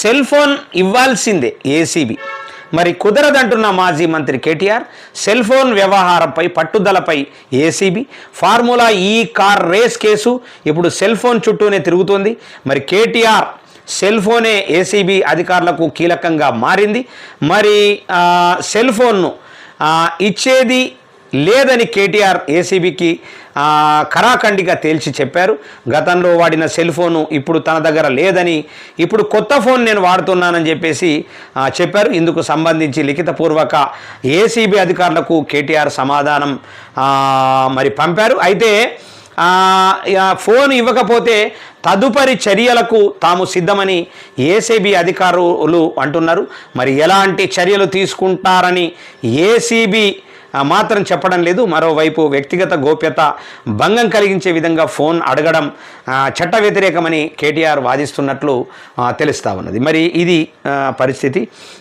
Cell phone ఇవ్వాల్సిందే ACB మరి కుదరదంటున్న మాజీ మంత్రి కేటీఆర్ సెల్ ఫోన్ వ్యవహారంపై పట్టుదలపై ACB formula E car race case ఇప్పుడు సెల్ ఫోన్ చుట్టూనే తిరుగుతోంది. మరి కేటీఆర్ సెల్ ఫోనే ఏసీబీ అధికారులకు కీలకంగా మారింది. మరి సెల్ ఫోన్ను ఇచ్చేది లేదని కేటీఆర్ ఏసీబీకి కరాఖండిగా తేల్చి చెప్పారు. గతంలో వాడిన సెల్ ఫోను ఇప్పుడు తన దగ్గర లేదని ఇప్పుడు కొత్త ఫోన్ నేను వాడుతున్నానని చెప్పేసి చెప్పారు. ఇందుకు సంబంధించి లిఖితపూర్వక ఏసీబీ అధికారులకు కేటీఆర్ సమాధానం మరి పంపారు. అయితే ఫోన్ ఇవ్వకపోతే తదుపరి చర్యలకు తాము సిద్ధమని ఏసీబీ అధికారులు అంటున్నారు. మరి ఎలాంటి చర్యలు తీసుకుంటారని ఏసీబీ మాత్రం చెప్పడం లేదు. మరోవైపు వ్యక్తిగత గోప్యత భంగం కలిగించే విధంగా ఫోన్ అడగడం చట్ట వ్యతిరేకమని కేటీఆర్ వాదిస్తున్నట్లు తెలుస్తూ తెలుస్తా ఉన్నది. మరి ఇది పరిస్థితి.